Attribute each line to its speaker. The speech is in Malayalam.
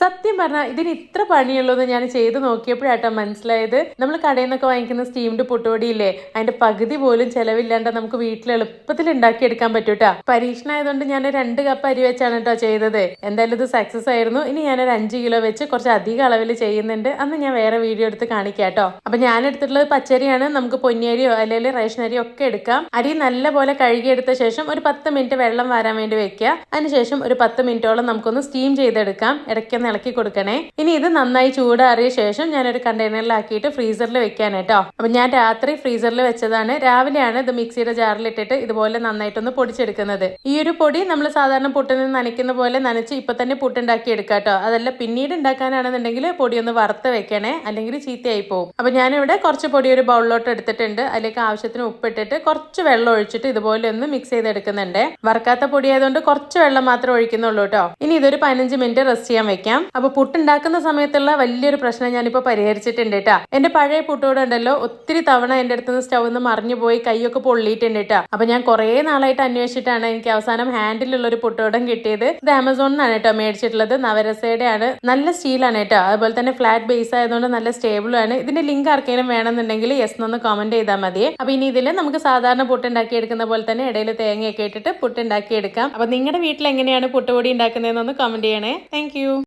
Speaker 1: സത്യം പറഞ്ഞാൽ ഇതിന് ഇത്ര പണിയുള്ളൂ എന്ന് ഞാൻ ചെയ്ത് നോക്കിയപ്പോഴാട്ടോ മനസ്സിലായത്. നമ്മൾ കടയിൽ നിന്നൊക്കെ വാങ്ങിക്കുന്ന സ്റ്റീംഡ് പുട്ടുപൊടിയില്ലേ അതിന്റെ പകുതി പോലും ചെലവില്ലാണ്ട് നമുക്ക് വീട്ടിൽ എളുപ്പത്തിൽ ഉണ്ടാക്കിയെടുക്കാൻ പറ്റൂട്ടാ. പരീക്ഷണമായതുകൊണ്ട് ഞാൻ രണ്ട് കപ്പ് അരി വെച്ചാണ് കേട്ടോ ചെയ്തത്. എന്തായാലും ഇത് സക്സസ് ആയിരുന്നു. ഇനി ഞാൻ ഒരു അഞ്ച് കിലോ വെച്ച് കുറച്ച് അധിക അളവിൽ ചെയ്യുന്നുണ്ട്. അന്ന് ഞാൻ വേറെ വീഡിയോ എടുത്ത് കാണിക്കാം കേട്ടോ. അപ്പൊ ഞാൻ എടുത്തിട്ടുള്ളത് പച്ചരിയാണ്. നമുക്ക് പൊന്നിയരിയോ അല്ലെങ്കിൽ റേഷൻ അരിയോ ഒക്കെ എടുക്കാം. അരി നല്ലപോലെ കഴുകിയെടുത്ത ശേഷം ഒരു പത്ത് മിനിറ്റ് വെള്ളം വരാൻ വേണ്ടി വെക്കുക. അതിനുശേഷം ഒരു പത്ത് മിനിറ്റോളം നമുക്കൊന്ന് സ്റ്റീം ചെയ്തെടുക്കാം. ഇടയ്ക്കൊന്ന് ഇളക്കി കൊടുക്കണേ. ഇനി ഇത് നന്നായി ചൂടാറിയ ശേഷം ഞാൻ ഒരു കണ്ടെയ്നറിൽ ആക്കിയിട്ട് ഫ്രീസറിൽ വെക്കാൻ കേട്ടോ അപ്പൊ ഞാൻ രാത്രി ഫ്രീസറിൽ വെച്ചതാണ്. രാവിലെയാണ് ഇത് മിക്സിയുടെ ജാറിൽ ഇട്ടിട്ട് ഇതുപോലെ നന്നായിട്ടൊന്ന് പൊടിച്ചെടുക്കുന്നത്. ഈ ഒരു പൊടി നമ്മൾ സാധാരണ പുട്ടിന് നനയ്ക്കുന്ന പോലെ നനച്ച് ഇപ്പൊ തന്നെ പുട്ടുണ്ടാക്കി എടുക്കാം കേട്ടോ അതല്ല പിന്നീട് ഉണ്ടാക്കാനാണെന്നുണ്ടെങ്കിൽ പൊടി ഒന്ന് വറുത്ത് വെക്കണേ അല്ലെങ്കിൽ ചീത്തയായി പോകും അപ്പൊ ഞാനിവിടെ കുറച്ച് പൊടി ഒരു ബൗളിലോട്ട് എടുത്തിട്ടുണ്ട്. അതിലേക്ക് ആവശ്യത്തിന് ഉപ്പിട്ടിട്ട് കുറച്ച് വെള്ളം ഒഴിച്ചിട്ട് ഇതുപോലെ ഒന്ന് മിക്സ് ചെയ്തെടുക്കുന്നുണ്ട്. വറുക്കാത്ത പൊടി ആയതുകൊണ്ട് കുറച്ച് വെള്ളം മാത്രം ഒഴിക്കുന്നുള്ളൂ കേട്ടോ ഇനി ഇതൊരു പതിനഞ്ച് മിനിറ്റ് റെസ്റ്റ് ചെയ്യാൻ വെക്കാം. അപ്പൊ പുട്ടുണ്ടാക്കുന്ന സമയത്തുള്ള വലിയൊരു പ്രശ്നം ഞാനിപ്പോ പരിഹരിച്ചിട്ടുണ്ട് കേട്ടാ എന്റെ പഴയ പുട്ടോട് ഉണ്ടല്ലോ ഒത്തിരി തവണ എന്റെ അടുത്ത് നിന്ന് സ്റ്റൗ നിന്ന് മറിഞ്ഞു പോയി കൈയൊക്കെ പൊള്ളിയിട്ടുണ്ട് കേട്ടാ അപ്പൊ ഞാൻ കുറേ നാളായിട്ട് അന്വേഷിച്ചിട്ടാണ് എനിക്ക് അവസാനം ഹാൻഡിലുള്ള ഒരു പുട്ടോടം കിട്ടിയത്. ഇത് ആമസോണിൽ നിന്നാണ് കേട്ടോ മേടിച്ചിട്ടുള്ളത്. നവരസയുടെ ആണ് നല്ല സ്റ്റീലാണ് കേട്ടോ അതുപോലെ തന്നെ ഫ്ലാറ്റ് ബേസ് ആയതുകൊണ്ട് നല്ല സ്റ്റേബിളും ആണ്. ഇതിന്റെ ലിങ്ക് ആർക്കെങ്കിലും വേണമെന്നുണ്ടെങ്കിൽ യെസ് എന്നൊന്ന് കമന്റ് ചെയ്താൽ മതി. അപ്പൊ ഇനി ഇതിൽ നമുക്ക് സാധാരണ പുട്ട് ഉണ്ടാക്കി എടുക്കുന്ന പോലെ തന്നെ ഇടയിൽ തേങ്ങയൊക്കെ ഇട്ടിട്ട് പുട്ട് ഉണ്ടാക്കി എടുക്കാം. അപ്പൊ നിങ്ങളുടെ വീട്ടിൽ എങ്ങനെയാണ് പുട്ടുപൊടി ഉണ്ടാക്കുന്നതെന്നൊന്ന് കമന്റ് ചെയ്യണേ. താങ്ക്